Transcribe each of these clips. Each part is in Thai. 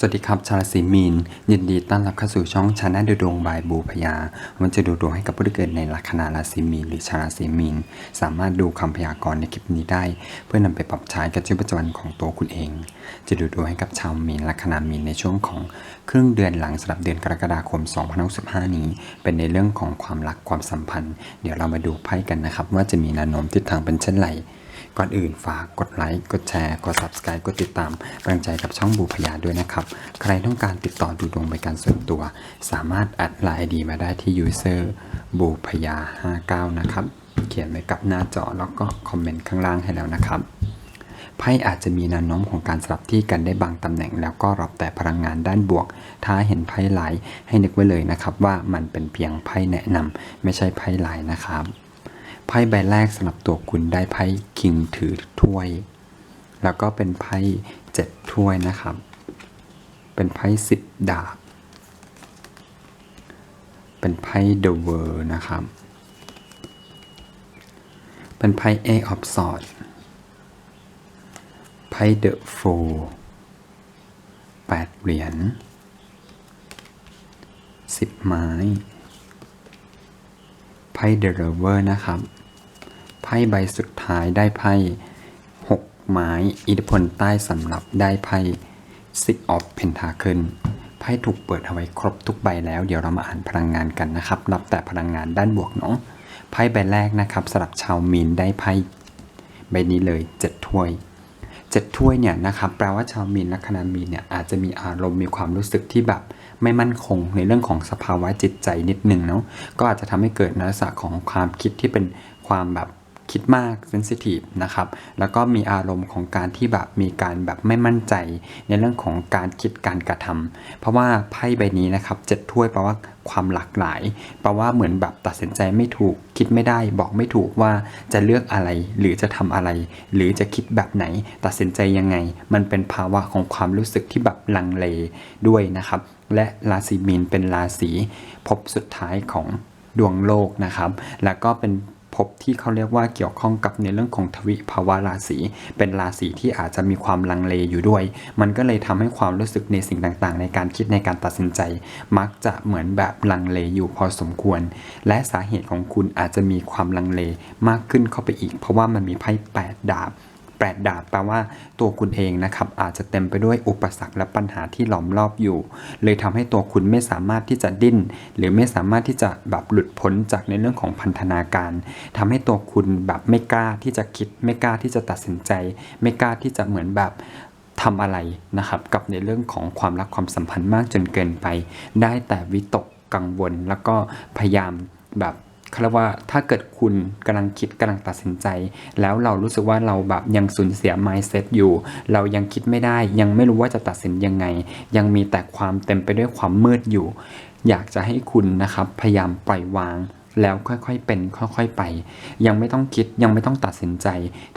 สวัสดีครับ ชาวราศีมีน ยินดีต้อนรับเข้าสู่ช่องชาแนลดูดวงบายบูพยา มันจะดูดวงให้กับผู้ที่เกิดในลัคนาราศีมีนหรือชาวราศีมีน สามารถดูคำพยากรณ์ในคลิปนี้ได้ เพื่อนำไปปรับใช้กับชีวิตประจำวันของตัวคุณเอง จะดูดวงให้กับชาวมีนลัคนามีนในช่วงของครึ่งเดือนหลังสำหรับเดือนกรกฎาคม 2065นี้ เป็นในเรื่องของความรักความสัมพันธ์ เดี๋ยวเรามาดูไพ่กันนะครับว่าจะมีแนวโน้มทิศทางเป็นเช่นไร ก่อนอื่นฝากกดไลค์ กดแชร์ กด subscribe กดติดตามกำลังใจกับช่องบูพยาด้วยนะครับ ใครต้องการติดต่อดูดวงเป็นการส่วนตัว สามารถแอดไลน์ดีมาได้ที่ user บูพยา 59 นะครับ เขียนไว้กับหน้าจอแล้วก็คอมเมนต์ข้างล่างให้แล้วนะครับไพ่อาจจะมีแนวโน้มของการสลับที่กันได้บางตำแหน่ง แล้วก็รับแต่พลังงานด้านบวก ถ้าเห็นไพ่ไหลให้นึกไว้เลยนะครับว่ามันเป็นเพียงไพ่แนะนำไม่ใช่ไพ่ไหลนะครับ ไพ่ใบแรกสำหรับตัวคุณได้ไพ่คิงถือถ้วย แล้วก็เป็นไพ่เจ็ดถ้วยนะครับ เป็นไพ่สิบดาบ เป็นไพ่เดอะเวอร์นะครับ เป็นไพ่เอออฟสอดไพ่เดอะโฟแปดเหรียญสิบไม้ไพ่เดอะเรเวอร์นะครับ พ่ใบสุดท้ายได้ไพ่หกไม้อิทธิพลใต้สำหรับได้ไพ่ Six of Pentacle ไพ่ถูกเปิดเอาไว้ครบทุกใบแล้ว เดี๋ยวเรามาอ่านพลังงานกันนะครับนับแต่พลังงานด้านบวกเนาะไพ่ใบแรกนะครับสำหรับชาวมีนได้ไพ่ใบนี้เลยเจ็ดถ้วยเจ็ดถ้วยเนี่ยนะครับแปลว่าชาวมีนลัคนามีนเนี่ยอาจจะมีอารมณ์มีความรู้สึกที่แบบไม่มั่นคงในเรื่องของสภาวะจิตใจนิดหนึ่งเนาะก็อาจจะทำให้เกิดลักษณะของความคิดที่เป็นความแบบ คิดมากเซนซิทีฟนะครับ แล้วก็มีอารมณ์ของการที่แบบมีการแบบไม่มั่นใจ ในเรื่องของการคิดการกระทำเพราะว่าไพ่ใบนี้นะครับเจ็ดถ้วยแปลว่าความหลากหลาย แปลว่าเหมือนแบบตัดสินใจไม่ถูก คิดไม่ได้ บอกไม่ถูกว่าจะเลือกอะไรหรือจะทำอะไร หรือจะคิดแบบไหน ตัดสินใจยังไง มันเป็นภาวะของความรู้สึกที่แบบลังเลด้วยนะครับ และราศีมีนเป็นราศีภพสุดท้ายของดวงโลกนะครับ แล้วก็เป็น ภพที่เขาเรียกว่าเกี่ยวข้องกับในเรื่องของทวิภาวะราศีเป็นราศีที่อาจจะมีความลังเลอยู่ด้วย มันก็เลยทำให้ความรู้สึกในสิ่งต่างๆ ในการคิดในการตัดสินใจ มักจะเหมือนแบบลังเลอยู่พอสมควร และสาเหตุของคุณอาจจะมีความลังเลมากขึ้นเข้าไปอีก เพราะว่ามันมีไพ่แปดดาบ แปดดาบแปลว่าตัวคุณเองนะครับอาจจะเต็มไปด้วยอุปสรรคและปัญหาที่หลอมรอบอยู่ เลยทำให้ตัวคุณไม่สามารถที่จะดิ้น หรือไม่สามารถที่จะแบบหลุดพ้นจากในเรื่องของพันธนาการทำให้ตัวคุณแบบไม่กล้าที่จะคิด ไม่กล้าที่จะตัดสินใจ ไม่กล้าที่จะเหมือนแบบทำอะไรนะครับกับในเรื่องของความรักความสัมพันธ์มากจนเกินไป ได้แต่วิตกกังวลแล้วก็พยายามแบบ เขาเรียกว่าถ้าเกิดคุณกำลังคิดกำลังตัดสินใจ แล้วเรารู้สึกว่าเราแบบยังสูญเสีย mindset อยู่ เรายังคิดไม่ได้ ยังไม่รู้ว่าจะตัดสินยังไง ยังมีแต่ความเต็มไปด้วยความมืดอยู่ อยากจะให้คุณนะครับพยายามปล่อยวางแล้วค่อยๆ เป็น ค่อยๆ ไป ยังไม่ต้องคิดยังไม่ต้องตัดสินใจ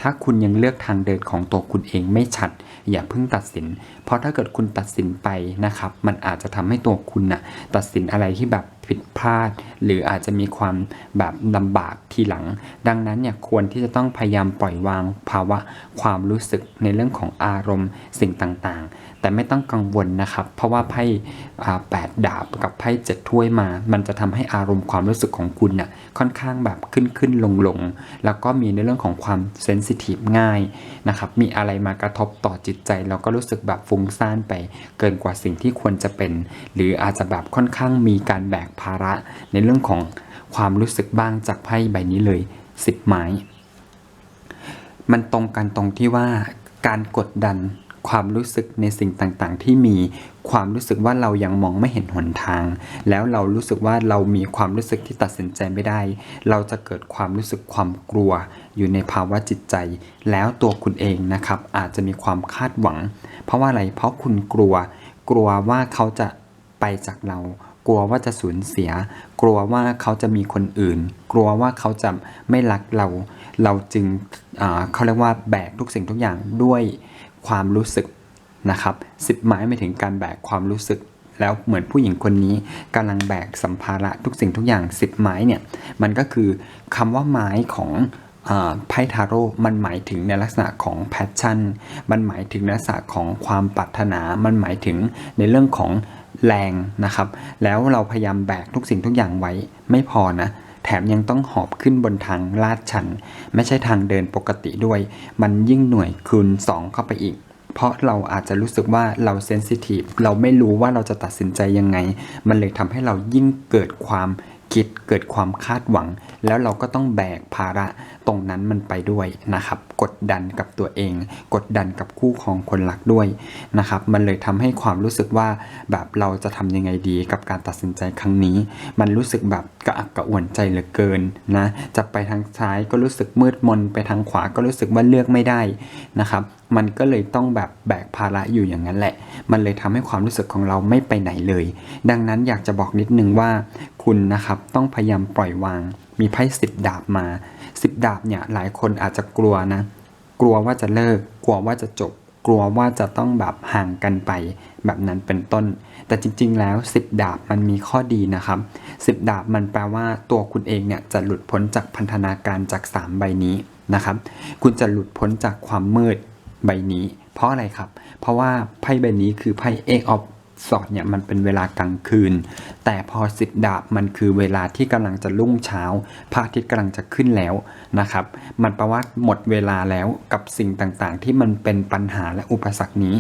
ถ้าคุณยังเลือกทางเดินของตัวคุณเองไม่ชัด อย่าเพิ่งตัดสิน เพราะถ้าเกิดคุณตัดสินไปนะครับ มันอาจจะทำให้ตัวคุณน่ะตัดสินอะไรที่แบบผิดพลาด หรืออาจจะมีความแบบลำบากทีหลัง ดังนั้นเนี่ยควรที่จะต้องพยายามปล่อยวางภาวะความรู้สึกในเรื่องของอารมณ์สิ่งต่างๆ แต่ไม่ต้องกังวลนะครับ เพราะว่าไพ่แปดดาบกับไพ่เจ็ดถ้วยมา มันจะทำให้อารมณ์ความรู้สึกของคุณน่ะค่อนข้างแบบขึ้นขึ้นลงลงๆแล้วก็มีในเรื่องของความเซนซิทีฟง่ายนะครับมีอะไรมากระทบต่อจิตใจเราก็รู้สึกแบบฟุ้งซ่านไปเกินกว่าสิ่งที่ควรจะเป็น หรืออาจจะแบบค่อนข้างมีการแบก ภาระ ในเรื่องของความรู้สึกบ้างจากไพ่ใบนี้เลยสิบไม้ มันตรงกันตรงที่ว่าการกดดันความรู้สึกในสิ่งต่างๆ ที่มีความรู้สึกว่าเรายังมองไม่เห็นหนทาง แล้วเรารู้สึกว่าเรามีความรู้สึกที่ตัดสินใจไม่ได้ เราจะเกิดความรู้สึกความกลัว อยู่ในภาวะจิตใจ แล้วตัวคุณเองนะครับ อาจจะมีความคาดหวัง เพราะว่าอะไรเพราะคุณกลัว กลัวว่าเขาจะไปจากเรา กลัวว่าจะสูญเสีย กลัวว่าเขาจะมีคนอื่น กลัวว่าเขาจะไม่รักเรา เราจึงเขาเรียกว่าแบกทุกสิ่งทุกอย่างด้วยความรู้สึกนะครับสิบไม้ไม่ถึงการแบกความรู้สึก แล้วเหมือนผู้หญิงคนนี้กำลังแบกสัมภาระทุกสิ่งทุกอย่างสิบไม้เนี่ยมันก็คือคำว่าไม้ของไพ่ทาโร่มันหมายถึงในลักษณะของแพชชั่น มันหมายถึงในลักษณะของความปรารถนา มันหมายถึงในเรื่องของ แรงนะครับ แล้วเราพยายามแบกทุกสิ่งทุกอย่างไว้ไม่พอนะ แถมยังต้องหอบขึ้นบนทางลาดชัน ไม่ใช่ทางเดินปกติด้วย มันยิ่งหน่วยคูณ 2 เข้าไปอีก เพราะเราอาจจะรู้สึกว่าเราเซนซิทีฟเราไม่รู้ว่าเราจะตัดสินใจยังไง มันเลยทำให้เรายิ่งเกิดความคิดเกิดความคาดหวัง แล้วเราก็ต้องแบกภาระตรงนั้นมันไปด้วยนะครับ กดดันกับตัวเอง กดดันกับคู่ครองคนรักด้วยนะครับ มันเลยทำให้ความรู้สึกว่าแบบเราจะทำยังไงดีกับการตัดสินใจครั้งนี้ มันรู้สึกแบบกระอักกระอ่วนใจเหลือเกินนะจะไปทางซ้ายก็รู้สึกมืดมนไปทางขวาก็รู้สึกว่าเลือกไม่ได้นะครับมันก็เลยต้องแบบแบกภาระอยู่อย่างนั้นแหละ มันเลยทำให้ความรู้สึกของเราไม่ไปไหนเลย ดังนั้นอยากจะบอกนิดนึงว่า คุณนะครับต้องพยายามปล่อยวาง มีไพ่สิบดาบมาสิบดาบเนี่ยหลายคนอาจจะกลัวนะ กลัวว่าจะเลิก กลัวว่าจะจบ กลัวว่าจะต้องแบบห่างกันไป แบบนั้นเป็นต้น แต่จริง ๆ แล้ว10ดาบมันมีข้อดีนะครับ10ดาบมันแปลว่าตัวคุณเองเนี่ยจะหลุดพ้นจากพันธนาการจาก3ใบนี้นะครับ คุณจะหลุดพ้นจากความมืดใบนี้ เพราะอะไรครับ เพราะว่าไพ่ใบนี้คือไพ่ Eight of สอดเนี่ยมันเป็นเวลากลางคืน แต่พอสิบดาบมันคือเวลาที่กำลังจะรุ่งเช้าพระอาทิตย์กำลังจะขึ้นแล้วนะครับ มันแปลว่าหมดเวลาแล้วกับสิ่งต่างๆ ที่มันเป็นปัญหาและอุปสรรคนี้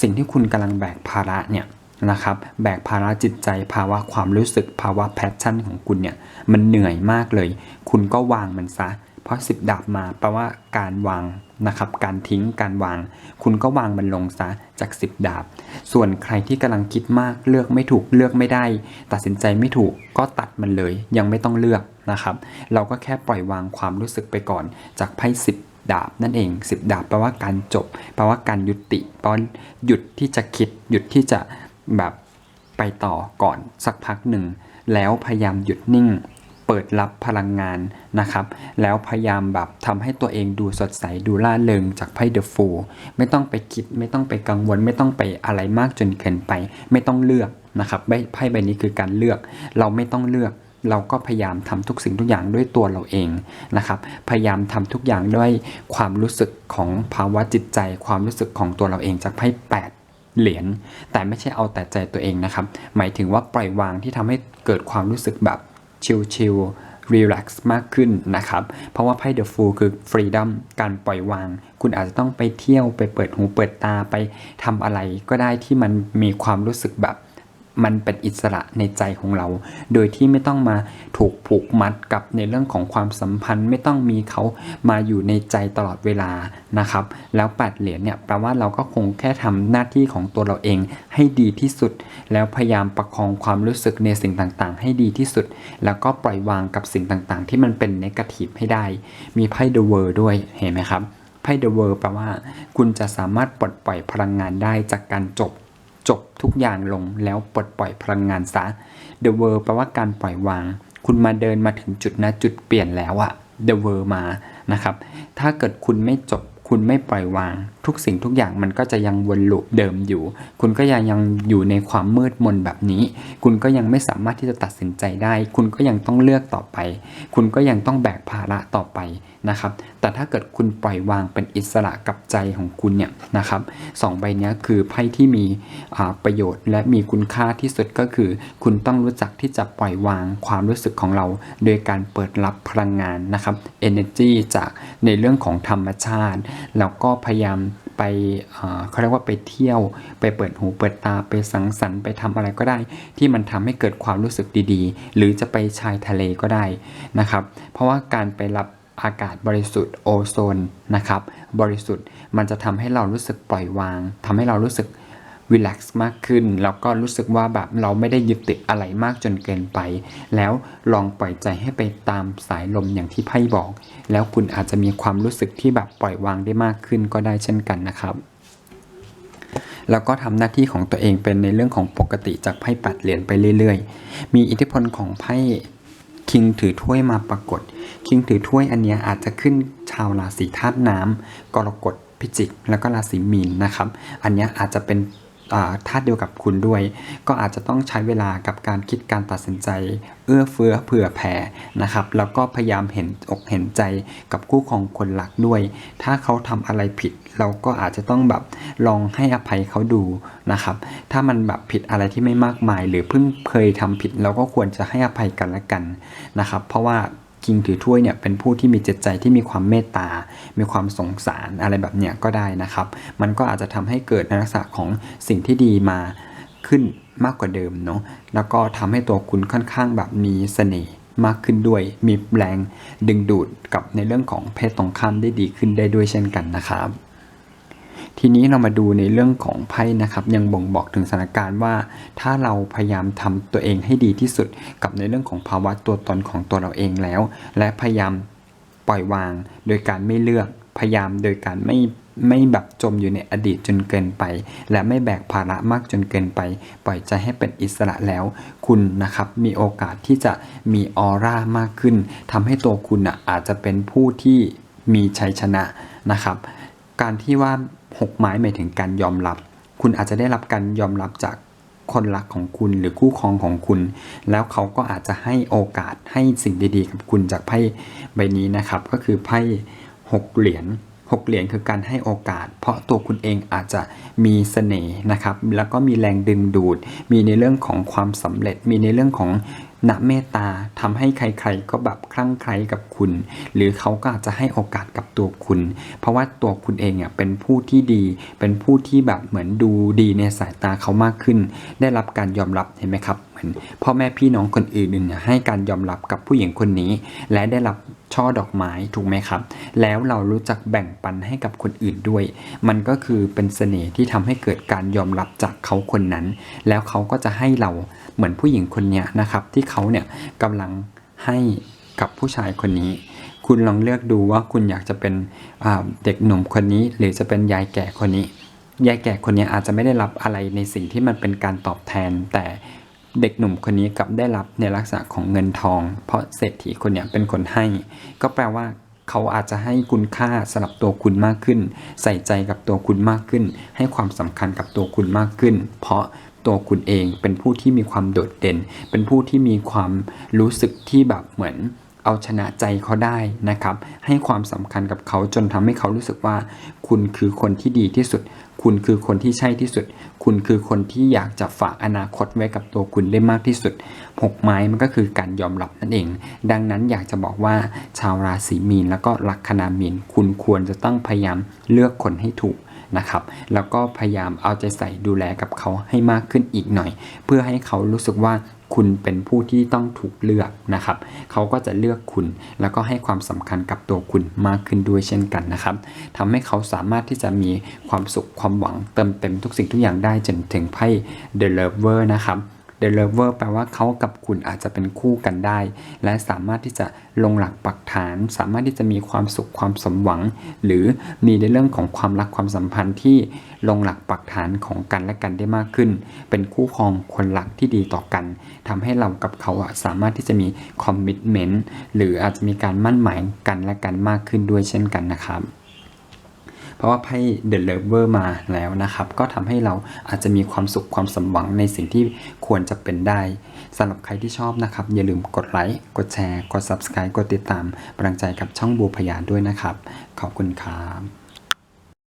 สิ่งที่คุณกำลังแบกภาระเนี่ยนะครับแบกภาระจิตใจภาวะความรู้สึกภาวะแพชชั่นของคุณเนี่ยมันเหนื่อยมากเลย คุณก็วางมันซะ เพราะสิบดาบมาแปลว่าการวางนะครับ การทิ้งการวาง คุณก็วางมันลงซะจากสิบดาบ ส่วนใครที่กำลังคิดมากเลือกไม่ถูกเลือกไม่ได้ ตัดสินใจไม่ถูกก็ตัดมันเลย ยังไม่ต้องเลือกนะครับ เราก็แค่ปล่อยวางความรู้สึกไปก่อนจากไพ่สิบดาบนั่นเองสิบดาบแปลว่าการจบแปลว่าการยุติแปลว่าหยุดที่จะคิด หยุดที่จะแบบไปต่อก่อนสักพักหนึ่งแล้วพยายามหยุดนิ่ง เปิดรับพลังงานนะครับ แล้วพยายามแบบทำให้ตัวเองดูสดใสดูล่าเริงจากไพ่เดอะฟูไม่ต้องไปคิดไม่ต้องไปกังวล ไม่ต้องไปอะไรมากจนเกินไป ไม่ต้องเลือกนะครับไพ่ใบนี้คือการเลือก เราไม่ต้องเลือกเราก็พยายามทำทุกสิ่งทุกอย่างด้วยตัวเราเองนะครับ พยายามทำทุกอย่างด้วยความรู้สึกของภาวะจิตใจ ความรู้สึกของตัวเราเองจากไพ่แปดเหรียญแต่ไม่ใช่เอาแต่ใจตัวเองนะครับ หมายถึงว่าปล่อยวางที่ทำให้เกิดความรู้สึกแบบ ชิลๆรีแลกซ์มากขึ้นนะครับ เพราะว่าไพ่เดอะฟูลคือฟรีดัมการปล่อยวาง คุณอาจจะต้องไปเที่ยวไปเปิดหูเปิดตาไปทำอะไรก็ได้ที่มันมีความรู้สึกแบบ มันเป็นอิสระในใจของเรา โดยที่ไม่ต้องมาถูกผูกมัดกับในเรื่องของความสัมพันธ์ ไม่ต้องมีเขามาอยู่ในใจตลอดเวลานะครับ แล้วแปดเหรียญเนี่ยแปลว่าเราก็คงแค่ทำหน้าที่ของตัวเราเองให้ดีที่สุด แล้วพยายามประคองความรู้สึกในสิ่งต่างๆ ให้ดีที่สุด แล้วก็ปล่อยวางกับสิ่งต่างๆ ที่มันเป็นเนกาทีฟให้ได้ มีไพ่เดอะเวอร์ด้วยเห็นไหมครับไพ่เดอะเวอร์แปลว่า คุณจะสามารถปลดปล่อยพลังงานได้จากการจบ จบทุกอย่างลงแล้วปลดปล่อยพลังงานซะ The World แปลว่าการปล่อยวาง คุณมาเดินมาถึงจุดนะจุดเปลี่ยนแล้วอะ The World มานะครับ ถ้าเกิดคุณไม่จบคุณไม่ปล่อยวาง ทุกสิ่งทุกอย่างมันก็จะยังวนลูปเดิมอยู่ คุณก็ยังยังอยู่ในความมืดมนแบบนี้ คุณก็ยังไม่สามารถที่จะตัดสินใจได้ คุณก็ยังต้องเลือกต่อไป คุณก็ยังต้องแบกภาระต่อไปนะครับ แต่ถ้าเกิดคุณปล่อยวางเป็นอิสระกับใจของคุณเนี่ยนะครับสองใบนี้คือไพ่ที่มีประโยชน์ และมีคุณค่าที่สุดก็คือ คุณต้องรู้จักที่จะปล่อยวางความรู้สึกของเรา โดยการเปิดรับพลังงานนะครับ energy จากในเรื่องของธรรมชาติ แล้วก็พยายามไปเขาเรียกว่าไปเที่ยว ไปเปิดหูเปิดตาไปสังสรรค์ไปทำอะไรก็ได้ ที่มันทำให้เกิดความรู้สึกดีๆ หรือจะไปชายทะเลก็ได้นะครับ เพราะว่าการไปรับ อากาศบริสุทธิ์โอโซนนะครับ บริสุทธิ์มันจะทำให้เรารู้สึกปล่อยวางทำให้เรารู้สึกรีแลกซ์มากขึ้น แล้วก็รู้สึกว่าแบบเราไม่ได้ยึดติดอะไรมากจนเกินไป แล้วลองปล่อยใจให้ไปตามสายลมอย่างที่ไพ่บอก แล้วคุณอาจจะมีความรู้สึกที่แบบปล่อยวางได้มากขึ้นก็ได้เช่นกันนะครับ แล้วก็ทำหน้าที่ของตัวเองเป็นในเรื่องของปกติจากไพ่ปัดเหรียญไปเรื่อย ๆ มีอิทธิพลของไพ่ คิงถือถ้วยมาปรากฏ คิงถือถ้วยอันเนี้ยอาจจะขึ้นชาวราศีธาตุน้ำกรกฎพิจิก แล้วก็ราศีมีนนะครับ อันเนี้ยอาจจะเป็น ธาตุเดียวกับคุณด้วย ก็อาจจะต้องใช้เวลากับการคิดการตัดสินใจ เอื้อเฟื้อเผื่อแผ่นะครับ แล้วก็พยายามเห็นอกเห็นใจกับคู่ของคนหลักด้วย ถ้าเขาทำอะไรผิด เราก็อาจจะต้องแบบลองให้อภัยเขาดูนะครับ ถ้ามันแบบผิดอะไรที่ไม่มากมาย หรือเพิ่งเคยทำผิด เราก็ควรจะให้อภัยกันและกันนะครับ เพราะว่า คิงถือถ้วยเนี่ยเป็นผู้ที่มีจิตใจที่มีความเมตตา มีความสงสารอะไรแบบเนี้ยก็ได้นะครับ มันก็อาจจะทำให้เกิดในลักษณะของสิ่งที่ดีมาขึ้นมากกว่าเดิมเนาะ แล้วก็ทำให้ตัวคุณค่อนข้างแบบมีเสน่ห์มากขึ้นด้วย มีแรงดึงดูดกับในเรื่องของเพศตรงข้ามได้ดีขึ้นได้ด้วยเช่นกันนะครับ ทีนี้เรามาดูในเรื่องของไพ่นะครับ ยังบ่งบอกถึงสถานการณ์ว่า ถ้าเราพยายามทำตัวเองให้ดีที่สุด กับในเรื่องของภาวะตัวตนของตัวเราเองแล้ว และพยายามปล่อยวาง โดยการไม่เลือกพยายามโดยการไม่ไม่แบบจมอยู่ในอดีตจนเกินไป และไม่แบกภาระมากจนเกินไป ปล่อยใจให้เป็นอิสระแล้ว คุณนะครับมีโอกาสที่จะมีออร่ามากขึ้นทำให้ตัวคุณอะอาจจะเป็นผู้ที่มีชัยชนะนะครับ การที่ว่าหกไม้หมายถึงการยอมรับ คุณอาจจะได้รับการยอมรับจากคนรักของคุณหรือคู่ครองของคุณ แล้วเขาก็อาจจะให้โอกาสให้สิ่งดีๆ กับคุณจากไพ่ใบนี้นะครับ ก็คือไพ่หกเหรียญหกเหรียญคือการให้โอกาส เพราะตัวคุณเองอาจจะมีเสน่ห์นะครับ แล้วก็มีแรงดึงดูด มีในเรื่องของความสำเร็จ มีในเรื่องของ ณเมตตาทำให้ใครๆก็แบบคลั่งไคล้กับคุณ หรือเขาก็อาจจะให้โอกาสกับตัวคุณ เพราะว่าตัวคุณเองอ่ยเป็นผู้ที่ดี เป็นผู้ที่แบบเหมือนดูดีในสายตาเขามากขึ้น ได้รับการยอมรับเห็นไหมครับเหมือนพ่อแม่พี่น้องคนอื่นเนี่ยให้การยอมรับกับผู้หญิงคนนี้ และได้รับ ช่อดอกไม้ถูกไหมครับ แล้วเรารู้จักแบ่งปันให้กับคนอื่นด้วย มันก็คือเป็นเสน่ห์ที่ทำให้เกิดการยอมรับจากเขาคนนั้น แล้วเขาก็จะให้เราเหมือนผู้หญิงคนนี้นะครับ ที่เขาเนี่ยกำลังให้กับผู้ชายคนนี้ คุณลองเลือกดูว่าคุณอยากจะเป็นเด็กหนุ่มคนนี้ หรือจะเป็นยายแก่คนนี้ ยายแก่คนนี้อาจจะไม่ได้รับอะไรในสิ่งที่มันเป็นการตอบแทนแต่ เด็กหนุ่มคนนี้กลับได้รับในลักษณะของเงินทอง เพราะเศรษฐีคนเนี้ยเป็นคนให้ ก็แปลว่าเขาอาจจะให้คุณค่าสำหรับตัวคุณมากขึ้น ใส่ใจกับตัวคุณมากขึ้น ให้ความสำคัญกับตัวคุณมากขึ้น เพราะตัวคุณเองเป็นผู้ที่มีความโดดเด่น เป็นผู้ที่มีความรู้สึกที่แบบเหมือน เอาชนะใจเขาได้นะครับ ให้ความสำคัญกับเขาจนทำให้เขารู้สึกว่า คุณคือคนที่ดีที่สุด คุณคือคนที่ใช่ที่สุด คุณคือคนที่อยากจะฝากอนาคตไว้กับตัวคุณได้มากที่สุดหกไม้มันก็คือการยอมรับนั่นเอง ดังนั้นอยากจะบอกว่าชาวราศีมีนแล้วก็ลัคนามีนคุณควรจะต้องพยายามเลือกคนให้ถูก นะครับ แล้วก็พยายามเอาใจใส่ดูแลกับเขาให้มากขึ้นอีกหน่อย เพื่อให้เขารู้สึกว่าคุณเป็นผู้ที่ต้องถูกเลือกนะครับ เขาก็จะเลือกคุณ แล้วก็ให้ความสำคัญกับตัวคุณมากขึ้นด้วยเช่นกันนะครับทำให้เขาสามารถที่จะมีความสุขความหวังเติมเต็มทุกสิ่งทุกอย่างได้จนถึงไพ่ The Lover นะครับ The Lover แปลว่าเขากับคุณอาจจะเป็นคู่กันได้ และสามารถที่จะลงหลักปักฐาน สามารถที่จะมีความสุขความสมหวัง หรือมีในเรื่องของความรักความสัมพันธ์ที่ลงหลักปักฐานของกันและกันได้มากขึ้น เป็นคู่ครองคนรักที่ดีต่อกันทำให้เรากับเขาสามารถที่จะมีคอมมิชเมนต์หรืออาจจะมีการมั่นหมายกันและกันมากขึ้นด้วยเช่นกันนะครับ เพราะว่าไพ่ The Lover มาแล้วนะครับ ก็ทำให้เราอาจจะมีความสุขความสมหวังในสิ่งที่ควรจะเป็นได้สำหรับใครที่ชอบนะครับ อย่าลืมกดไลค์กดแชร์ กด Subscribe กดติดตามกำลังใจกับช่องบูพยานด้วยนะครับ ขอบคุณครับ